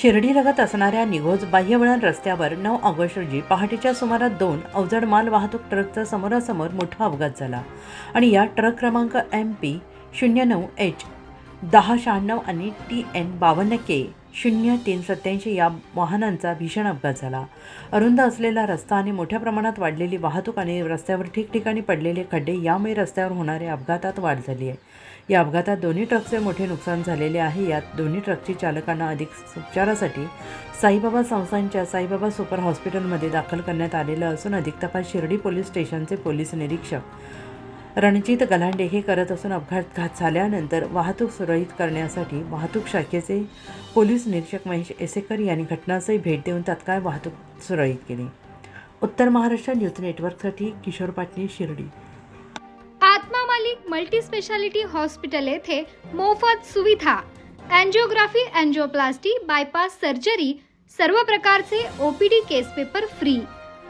शिर्डीलगत असणाऱ्या निघोज बाह्यवळण रस्त्यावर नऊ ऑगस्ट रोजी पहाटेच्या सुमारात दोन अवजड माल वाहतूक ट्रकचा समोरासमोर मोठा अपघात झाला. आणि या ट्रक क्रमांक एम पी शून्य नऊ एच दहा शहाण्णव आणि टी एन बावन्न के शून्य तीन सत्याऐंशी या वाहनांचा भीषण अपघात झाला. अरुंद असलेला रस्ता आणि मोठ्या प्रमाणात वाढलेली वाहतूक आणि रस्त्यावर ठिकठिकाणी पडलेले खड्डे यामुळे रस्त्यावर होणाऱ्या अपघातात वाढ झाली आहे. या अपघातात दोन्ही ट्रकचे मोठे नुकसान झालेले आहे. यात दोन्ही ट्रकची चालकांना अधिक उपचारासाठी साईबाबा संस्थांच्या साईबाबा सुपर हॉस्पिटलमध्ये दाखल करण्यात आलेलं असून अधिक तपास शिर्डी पोलीस स्टेशनचे पोलीस निरीक्षक रणजित गलांडे हे करत असून अपघातघात झाल्यानंतर वाहतूक सुरळीत करण्यासाठी वाहतूक शाखेचे पोलीस निरीक्षक महेश एसेकर यांनी घटनास्थळी भेट देऊन तात्काळ वाहतूक सुरळीत केली. उत्तर महाराष्ट्र न्यूज नेटवर्कसाठी Kishor Patni Shirdi. Atma Malik multi speciality hospital येथे मोफत सुविधा अँजिओग्राफी अँजिओप्लास्टी बायपास सर्जरी सर्व प्रकारचे OPD case paper free.